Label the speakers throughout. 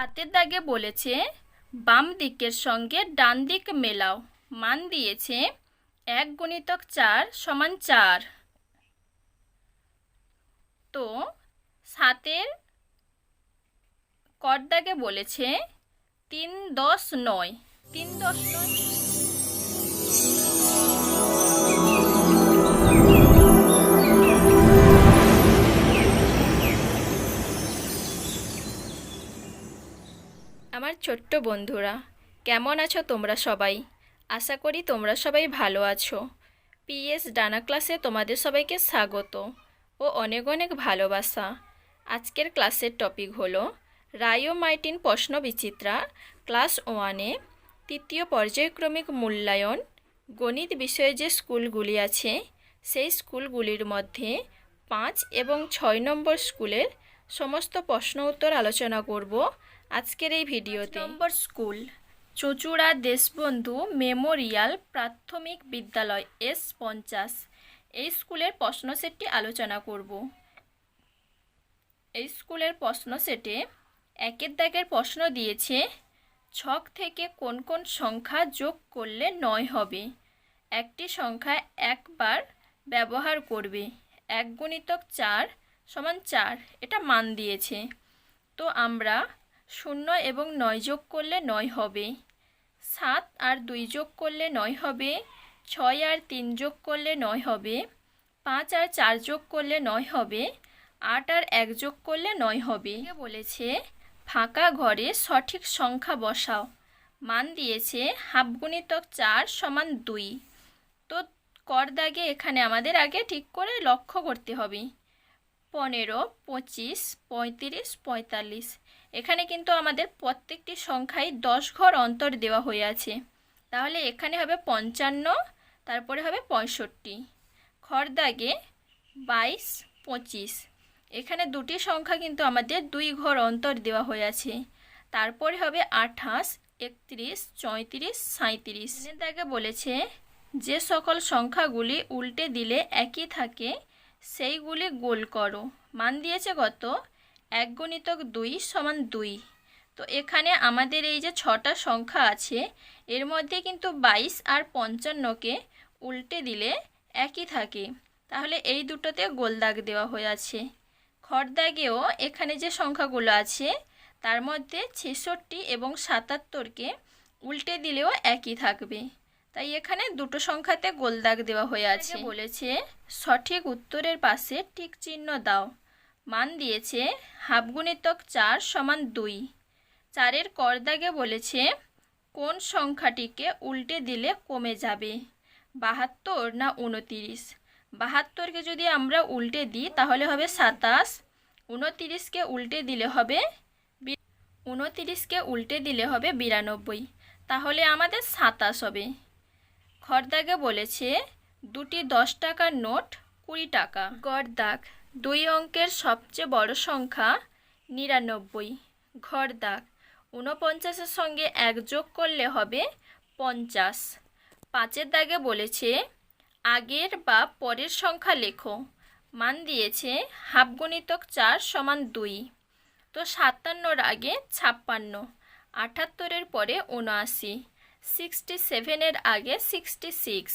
Speaker 1: হাতের দাগে বলেছে, বাম দিকের সঙ্গে ডান দিক মেলাও। মান দিয়েছে এক গুণিতক চার সমান চার। তো সাতের কর দাগে বলেছে তিন দশ নয়। তিন দশ নয়? ছোট্ট বন্ধুরা, কেমন আছো তোমরা সবাই? আশা করি তোমরা সবাই ভালো আছো। পিএস ডানা ক্লাসে তোমাদের সবাইকে স্বাগত ও অনেক অনেক ভালোবাসা। আজকের ক্লাসের টপিক হলো, রায়ো মার্টিন প্রশ্ন বিচিত্রা, ক্লাস ওয়ানে তৃতীয় পর্যায়ক্রমিক মূল্যায়ন, গণিত বিষয়ে যে স্কুলগুলি আছে, সেই স্কুলগুলির মধ্যে পাঁচ এবং ছয় নম্বর স্কুলের সমস্ত প্রশ্ন উত্তর আলোচনা করব। আজকের এই ভিডিওতে নম্বর স্কুল, চচুড়া দেশবন্ধু মেমোরিয়াল প্রাথমিক বিদ্যালয় এস পঞ্চাশ। এই স্কুলের প্রশ্ন সেটটি আলোচনা করব। এই স্কুলের প্রশ্ন সেটে একের দাগের প্রশ্ন দিয়েছে, ছক থেকে কোন কোন সংখ্যা যোগ করলে নয় হবে? একটি সংখ্যা একবার ব্যবহার করবে, এক গুণিতক চার সমান চার, এটা মান দিয়েছে। তো আমরা শূন্য এবং নয় যোগ করলে নয় হবে। সাত আর দুই যোগ করলে নয় হবে। ছয় আর তিন যোগ করলে নয় হবে। পাঁচ আর চার যোগ করলে নয় হবে। আট আর এক যোগ করলে নয় হবে। বলেছে? ফাঁকা ঘরে সঠিক সংখ্যা বসাও। মান দিয়েছে হাফ গুণিতক চার সমান দুই। তো কর দাগে এখানে আমাদের আগে ঠিক করে লক্ষ্য করতে হবে। পনেরো, পঁচিশ, পঁয়ত্রিশ, পঁয়তাল্লিশ। এখানে কিন্তু আমাদের প্রত্যেকটি সংখ্যায় দশ ঘর অন্তর দেওয়া হয়ে আছে। তাহলে এখানে হবে পঞ্চান্ন, তারপরে হবে পঁয়ষট্টি। খর দাগে বাইশ, পঁচিশ। এখানে দুটি সংখ্যা কিন্তু আমাদের দুই ঘর অন্তর দেওয়া হয়ে আছে। তারপরে হবে আঠাশ, একত্রিশ, চৌত্রিশ সাঁত্রিশ দাগে বলেছে যে সকল সংখ্যাগুলি উল্টে দিলে একই থাকে, সেইগুলি গোল করো। মান দিয়েছে কত? এক গুণিতক দুই সমান দুই। তো এখানে আমাদের এই যে ছটা সংখ্যা আছে এর মধ্যে কিন্তু বাইশ আর পঞ্চান্নকে উল্টে দিলে একই থাকে। তাহলে এই দুটোতে গোল দাগ দেওয়া হয়ে আছে। খড় দাগেও এখানে যে সংখ্যাগুলো আছে তার মধ্যে ছেষট্টি এবং সাতাত্তরকে উল্টে দিলেও একই থাকবে। তাই এখানে দুটো সংখ্যাতে গোল দাগ দেওয়া হয়ে আছে। বলেছে সঠিক উত্তরের পাশে টিক চিহ্ন দাও। মান দিয়েছে হাফ গুণিতক চার সমান দুই। চারের কর দাগে বলেছে, কোন সংখ্যাটিকে উল্টে দিলে কমে যাবে? বাহাত্তর না উনতিরিশ? বাহাত্তরকে যদি আমরা উল্টে দিই, তাহলে হবে সাতাশ। উনতিরিশকে উল্টে দিলে হবে উনতিরিশকে উল্টে দিলে হবে বিরানব্বই। তাহলে আমাদের সাতাশ হবে। খরদাগে বলেছে, দুটি দশ টাকার নোট কুড়ি টাকা। গড়দাগ দুই অঙ্কের সবচেয়ে বড় সংখ্যা নিরানব্বই। ঘর দাগ ঊনপঞ্চাশের সঙ্গে এক যোগ করলে হবে পঞ্চাশ। পাঁচের দাগে বলেছে আগের বা পরের সংখ্যা লেখো। মান দিয়েছে হাফ গুণিতক চার সমান দুই। তো সাতান্নর আগে ছাপ্পান্ন আটাত্তরের পরে উনআশি সিক্সটি সেভেনের আগে সিক্সটি সিক্স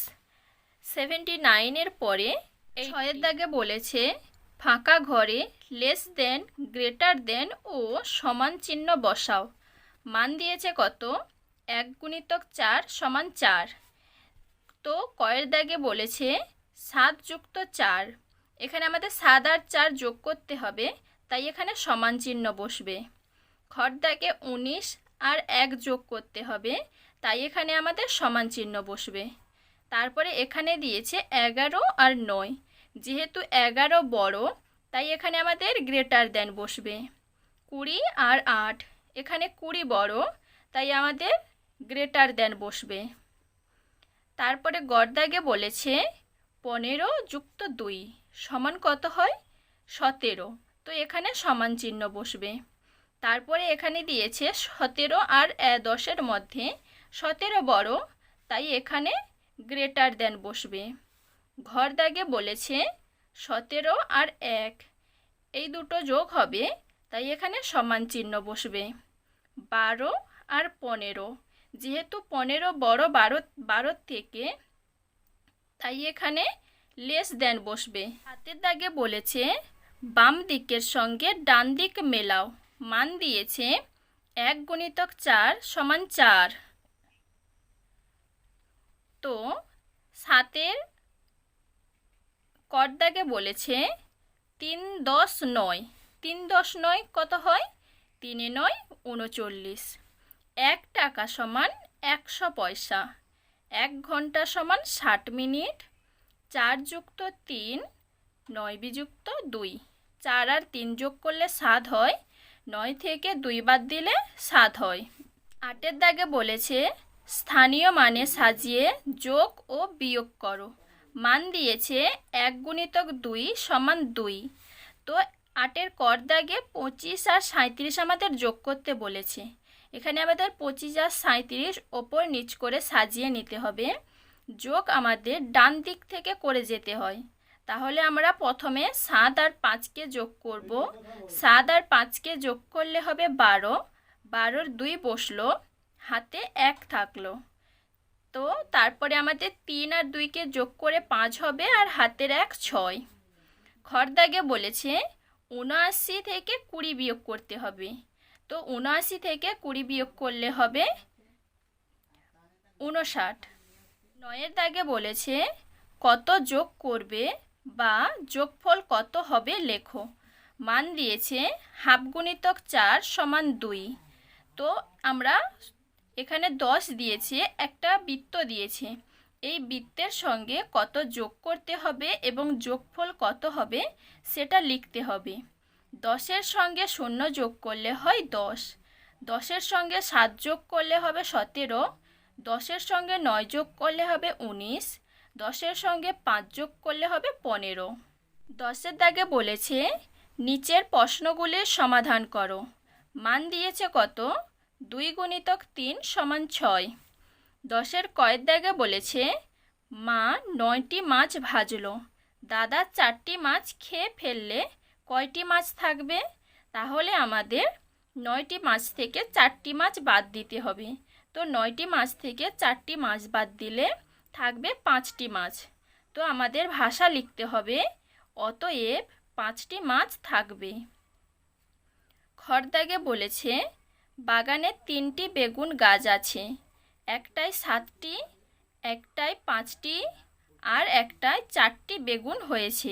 Speaker 1: সেভেন্টি নাইনের পরে এই ছয়ের দাগে বলেছে ফাঁকা ঘরে লেস দেন গ্রেটার দেন ও সমান চিহ্ন বসাও। মান দিয়েছে কত? এক গুণিতক চার সমান চার। তো কয়ের দাগে বলেছে সাত যুক্ত চার। এখানে আমাদের সাত আর চার যোগ করতে হবে, তাই এখানে সমান চিহ্ন বসবে। খর দাগে উনিশ আর এক যোগ করতে হবে, তাই এখানে আমাদের সমান চিহ্ন বসবে। তারপরে এখানে দিয়েছে এগারো আর নয়। যেহেতু এগারো বড়, তাই এখানে আমাদের গ্রেটার দেন বসবে। কুড়ি আর আট, এখানে কুড়ি বড়, তাই আমাদের গ্রেটার দেন বসবে। তারপরে গড়দাগে বলেছে, পনেরো যুক্ত দুই সমান কত হয়? সতেরো। তো এখানে সমান চিহ্ন বসবে। তারপরে এখানে দিয়েছে, সতেরো আর দশের মধ্যে সতেরো বড়, তাই এখানে গ্রেটার দেন বসবে। ঘর দাগে বলেছে, সতেরো আর এক। এই দুটো যোগ হবে, তাই এখানে সমান চিহ্ন বসবে। বারো আর পনেরো। যেহেতু পনেরো বড় বারো বারোর থেকে, তাই এখানে লেস দেন বসবে। হাতের দাগে বলেছে, বাম দিকের সঙ্গে ডান দিক মেলাও। মান দিয়েছে, এক গুণিতক চার সমান চার। তো, সাতের করদাগে বলেছে, তিন দশ নয়। তিন দশ নয় কত হয়? তিনে নয় উনচল্লিশ। এক টাকা সমান একশো পয়সা। এক ঘণ্টা সমান ষাট মিনিট। চার যুক্ত তিন, নয় বিযুক্ত দুই। চার আর তিন যোগ করলে সাত হয়। নয় থেকে দুই বাদ দিলে সাত হয়। আটের দাগে বলেছে, স্থানীয় মানে সাজিয়ে যোগ ও বিয়োগ করো। মান দিয়েছে এক গুণিতক দুই সমান দুই। তো আটের কর দাগে পঁচিশ আর সাঁত্রিশ আমাদের যোগ করতে বলেছে। এখানে আমাদের পঁচিশ আর সাঁত্রিশ ওপর নিচ করে সাজিয়ে নিতে হবে। যোগ আমাদের ডান দিক থেকে করে যেতে হয়। তাহলে আমরা প্রথমে সাত আর পাঁচকে যোগ করব। সাত আর পাঁচকে যোগ করলে হবে বারো। বারোর দুই বসল। হাতে এক থাকল। তো তারপরে আমাদের তিন আর দুইকে যোগ করে পাঁচ হবে আর হাতের এক ছয়। খরদাগে বলেছে, উনআশি থেকে কুড়ি বিয়োগ করতে হবে। তো উনআশি থেকে কুড়ি বিয়োগ করলে হবে উনষাট। নয়ের দাগে বলেছে, কত যোগ করবে বা যোগফল কত হবে লেখো। মান দিয়েছে, হাফ গুণিতক চার সমান দুই। তো আমরা এখানে দশ দিয়েছে, একটা বৃত্ত দিয়েছে। এই বৃত্তের সঙ্গে কত যোগ করতে হবে এবং যোগফল কত হবে সেটা লিখতে হবে। দশের সঙ্গে শূন্য যোগ করলে হয় দশ। দশের সঙ্গে সাত যোগ করলে হবে সতেরো। দশের সঙ্গে নয় যোগ করলে হবে উনিশ। দশের সঙ্গে পাঁচ যোগ করলে হবে পনেরো। দশের দাগে বলেছে, নিচের প্রশ্নগুলির সমাধান করো। মান দিয়েছে কত? দুই গুণিতক তিন সমান ছয়। দশের কয়ের দাগে বলেছে, মা নয়টি মাছ ভাজলো। দাদা চারটি মাছ খেয়ে ফেললে কয়টি মাছ থাকবে? তাহলে আমাদের নয়টি মাছ থেকে চারটি মাছ বাদ দিতে হবে। তো নয়টি মাছ থেকে চারটি মাছ বাদ দিলে থাকবে পাঁচটি মাছ। তো আমাদের ভাষা লিখতে হবে, অতএব পাঁচটি মাছ থাকবে। খরদাগে বলেছে বাগানে তিনটি বেগুন গাছ আছে। একটায় সাতটি, একটায় পাঁচটি আর একটায় চারটি বেগুন হয়েছে।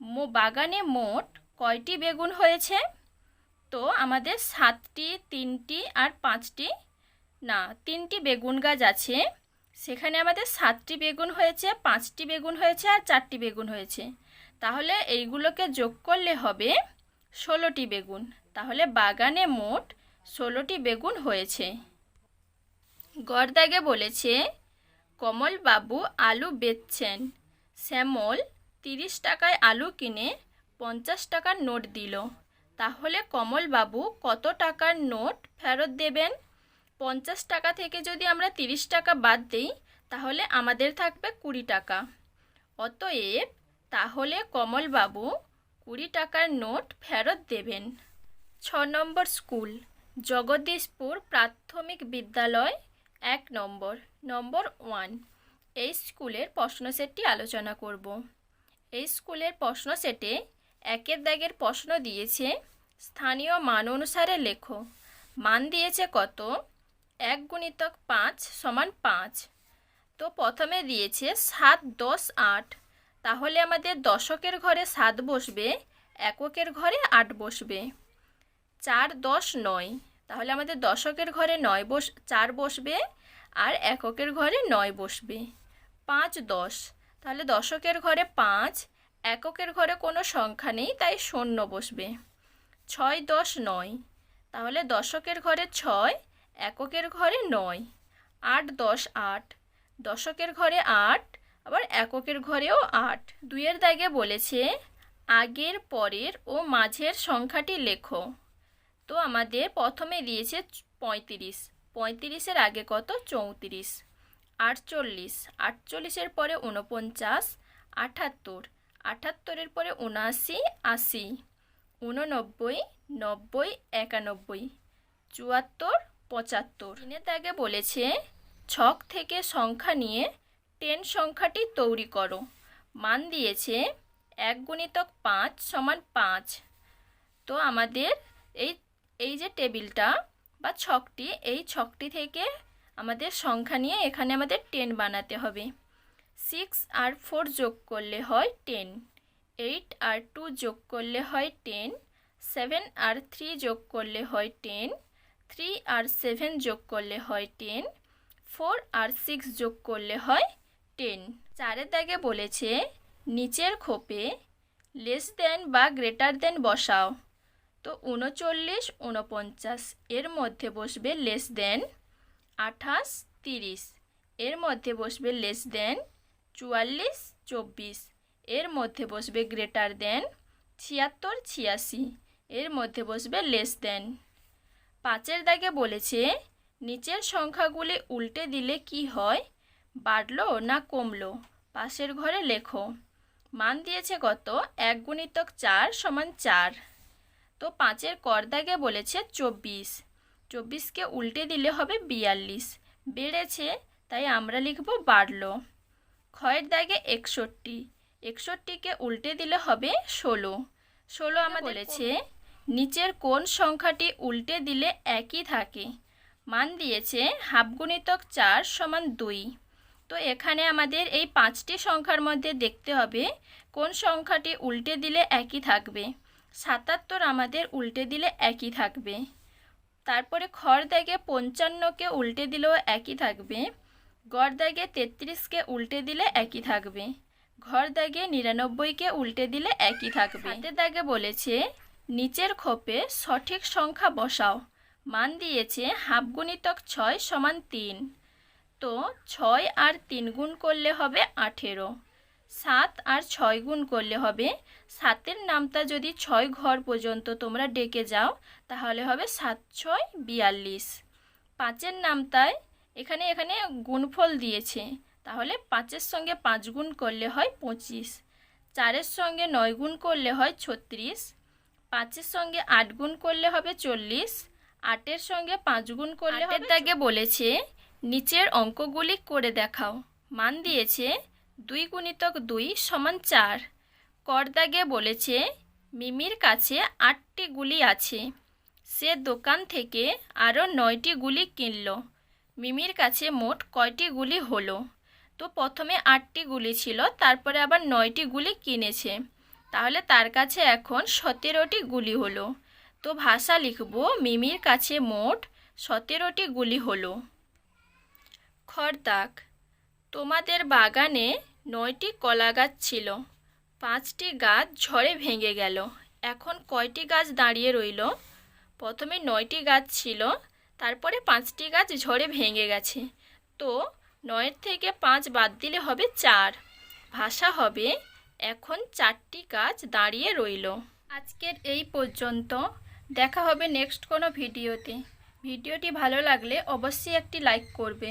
Speaker 1: মো, বাগানে মোট কয়টি বেগুন হয়েছে? তো আমাদের সাতটি, তিনটি আর পাঁচটি। না, তিনটি বেগুন গাছ আছে। সেখানে আমাদের সাতটি বেগুন হয়েছে, পাঁচটি বেগুন হয়েছে আর চারটি বেগুন হয়েছে। তাহলে এইগুলোকে যোগ করলে হবে ষোলোটি বেগুন। তাহলে বাগানে মোট ষোলোটি বেগুন হয়েছে। গরদাগে বলেছে, কমলবাবু আলু বেচছেন। শ্যামল তিরিশ টাকায় আলু কিনে পঞ্চাশ টাকার নোট দিল। তাহলে কমলবাবু কত টাকার নোট ফেরত দেবেন? পঞ্চাশ টাকা থেকে যদি আমরা তিরিশ টাকা বাদ দিই, তাহলে আমাদের থাকবে কুড়ি টাকা। অতএব তাহলে কমলবাবু কুড়ি টাকার নোট ফেরত দেবেন। ছ নম্বর স্কুল। জগদীশপুর প্রাথমিক বিদ্যালয় এক নম্বর। নম্বর ওয়ান। এই স্কুলের প্রশ্ন সেটটি আলোচনা করব। এই স্কুলের প্রশ্ন সেটে একের দাগের প্রশ্ন দিয়েছে, স্থানীয় মান অনুসারে লেখো। মান দিয়েছে কত? এক গুণিতক পাঁচ সমান পাঁচ। তো প্রথমে দিয়েছে সাত দশ আট। তাহলে আমাদের দশকের ঘরে সাত বসবে, এককের ঘরে আট বসবে। চার দশ নয়। তাহলে আমাদের দশকের ঘরে নয় বস, চার বসবে আর এককের ঘরে নয় বসবে। পাঁচ দশ। তাহলে দশকের ঘরে পাঁচ, এককের ঘরে কোনো সংখ্যা নেই, তাই শূন্য বসবে। ছয় দশ নয়। তাহলে দশকের ঘরে ছয়, এককের ঘরে নয়। আট দশ আট। দশকের ঘরে আট, আবার এককের ঘরেও আট। দুইয়ের দাগে বলেছে, আগের পরের ও মাঝের সংখ্যাটি লেখো। তো আমাদের প্রথমে দিয়েছে পঁয়ত্রিশ। পঁয়ত্রিশের আগে কত? চৌত্রিশ। আটচল্লিশ। আটচল্লিশের পরে উনপঞ্চাশ আটাত্তর। আটাত্তরের পরে উনআশি আশি। উননব্বই নব্বই, একানব্বই। চুয়াত্তর, পঁচাত্তর। তিনের দাগে বলেছে, ছক থেকে সংখ্যা নিয়ে টেন সংখ্যাটি তৈরি করো। মান দিয়েছে এক গুণিতক পাঁচ সমান পাঁচ। তো আমাদের এই এই যে টেবিলটা বা ছকটি, এই ছকটি থেকে আমাদের সংখ্যা নিয়ে এখানে আমাদের টেন বানাতে হবে। সিক্স আর ফোর যোগ করলে হয় টেন এইট আর টু যোগ করলে হয় টেন সেভেন আর থ্রি যোগ করলে হয় টেন থ্রি আর সেভেন যোগ করলে হয় টেন ফোর আর সিক্স যোগ করলে হয় টেন চারের দাগে বলেছে, নিচের খোপে লেস দেন বা গ্রেটার দেন বসাও। তো উনচল্লিশ উনপঞ্চাশ এর মধ্যে বসবে লেস দেন আঠাশ, তিরিশ। এর মধ্যে বসবে লেস দেন চুয়াল্লিশ, চব্বিশ। এর মধ্যে বসবে গ্রেটার দেন ছিয়াত্তর, ছিয়াশি। এর মধ্যে বসবে লেস দেন পাঁচের দাগে বলেছে, নিচের সংখ্যাগুলি উল্টে দিলে কি হয়? বাড়লো না কমলো? পাশের ঘরে লেখো। মান দিয়েছে কত? এক গুণিতক চার সমান চার। তো পাঁচের কর দাগে বলেছে চব্বিশ। চব্বিশকে উল্টে দিলে হবে বিয়াল্লিশ। বেড়েছে তাই আমরা লিখব বাড়ল। ক্ষয়ের দাগে একষট্টি। একষট্টিকে উল্টে দিলে হবে ষোলো। ষোলো আমাদের বলেছে নিচের কোন সংখ্যাটি উল্টে দিলে একই থাকে? মান দিয়েছে হাফ গুণিতক চার সমান দুই। তো এখানে আমাদের এই পাঁচটি সংখ্যার মধ্যে দেখতে হবে কোন সংখ্যাটি উল্টে দিলে একই থাকবে। সাতাত্তর আমাদের উল্টে দিলে একই থাকবে। তারপরে খড় দাগে পঞ্চান্নকে উল্টে দিলেও একই থাকবে। গড় দাগে তেত্রিশকে উল্টে দিলে একই থাকবে। ঘর দাগে নিরানব্বইকে উল্টে দিলে একই থাকবে। হাতের দাগে বলেছে, নিচের খোপে সঠিক সংখ্যা বসাও। মান দিয়েছে হাফ গুণিতক ছয় সমান তিন। তো ছয় আর তিন গুণ করলে হবে আঠেরো। সাত আর ছয় গুণ করলে হবে সাতের নামটা যদি ছয় ঘর পর্যন্ত তোমরা ডেকে যাও তাহলে হবে সাত ছয় বিয়াল্লিশ। পাঁচের নামতায় এখানে এখানে গুণফল দিয়েছে তাহলে পাঁচের সঙ্গে পাঁচ গুণ করলে হয় পঁচিশ। চারের সঙ্গে নয় গুণ করলে হয় ছত্রিশ। পাঁচের সঙ্গে আট গুণ করলে হবে চল্লিশ। আটের সঙ্গে পাঁচ গুণ করলে হবে দাগে বলেছে নিচের অঙ্কগুলি করে দেখাও। মান দিয়েছে দুই গুণিতক দুই সমান চার। কর দাগে বলেছে, মিমির কাছে আটটি গুলি আছে। সে দোকান থেকে আরও নয়টি গুলি কিনল। মিমির কাছে মোট কয়টি গুলি হলো? তো প্রথমে আটটি গুলি ছিল, তারপরে আবার নয়টি গুলি কিনেছে। তাহলে তার কাছে এখন সতেরোটি গুলি হলো। তো ভাষা লিখব, মিমির কাছে মোট সতেরোটি গুলি হলো। খরদাক তোমাদের বাগানে নয়টি কলা গাছ ছিল। পাঁচটি গাছ ঝড়ে ভেঙে গেল। এখন কয়টি গাছ দাঁড়িয়ে রইল? প্রথমে নয়টি গাছ ছিল, তারপরে পাঁচটি গাছ ঝড়ে ভেঙে গেছে। তো নয়ের থেকে পাঁচ বাদ দিলে হবে চার। ভাষা হবে, এখন চারটি গাছ দাঁড়িয়ে রইল। আজকের এই পর্যন্ত। দেখা হবে নেক্সট কোনো ভিডিওতে। ভিডিওটি ভালো লাগলে অবশ্যই একটি লাইক করবে।